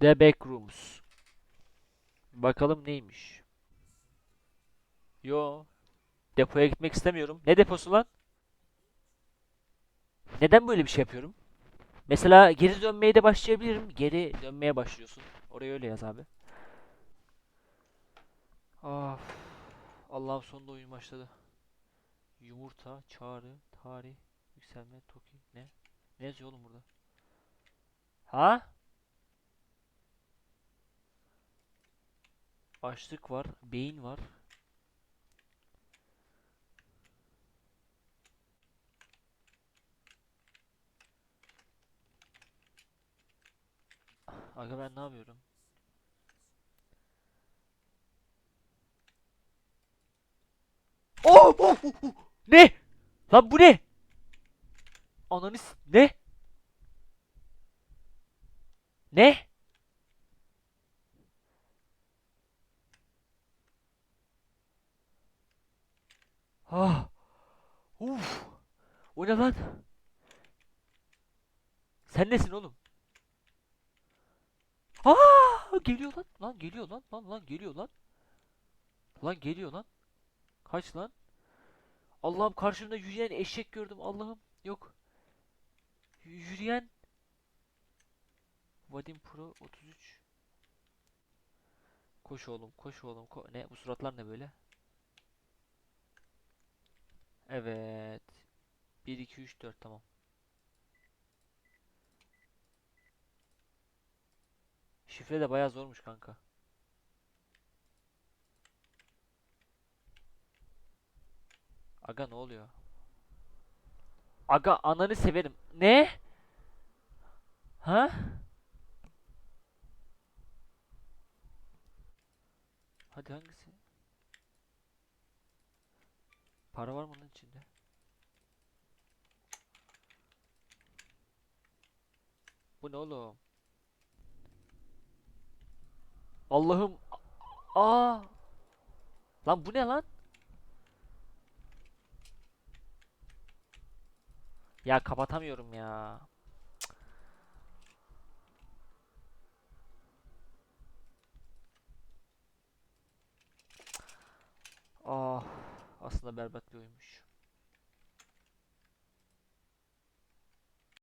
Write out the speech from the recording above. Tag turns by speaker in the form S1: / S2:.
S1: The Backrooms. Bakalım neymiş. Yo. Depoya gitmek istemiyorum. Ne deposu lan? Neden böyle bir şey yapıyorum? Mesela geri dönmeye de başlayabilirim. Geri dönmeye başlıyorsun. Oraya öyle yaz abi. Of. Allah'ım sonunda oyun başladı. Yumurta, çağrı, tarih, yükselme, toki. Ne? Ne yazıyor oğlum burada? Ha? Açlık var, beyin var. Aga ben ne yapıyorum? Oh! oh, oh, oh! Ne? Lan bu ne? Ananı ne? Ne? Ah. Uf. O ne lan? Sen nesin oğlum? Aa, geliyor lan. Lan geliyor lan. Lan lan geliyor lan. Lan geliyor lan. Kaç lan? Allah'ım karşımda yürüyen eşek gördüm. Allah'ım. Yok. Y- Yürüyen Vadim Pro 33 Koş oğlum, koş oğlum. Ko ne bu suratlar ne böyle? Evet. 1 2 3 4 tamam. Şifre de bayağı zormuş kanka. Aga ne oluyor? Aga ananı severim. Ne? Ha? Hadi hangisi? Para var mı onun içinde? Bu ne oğlum? Allah'ım. Aa! Lan bu ne lan? Ya kapatamıyorum ya. Ah, aslında berbat bir oyunmuş.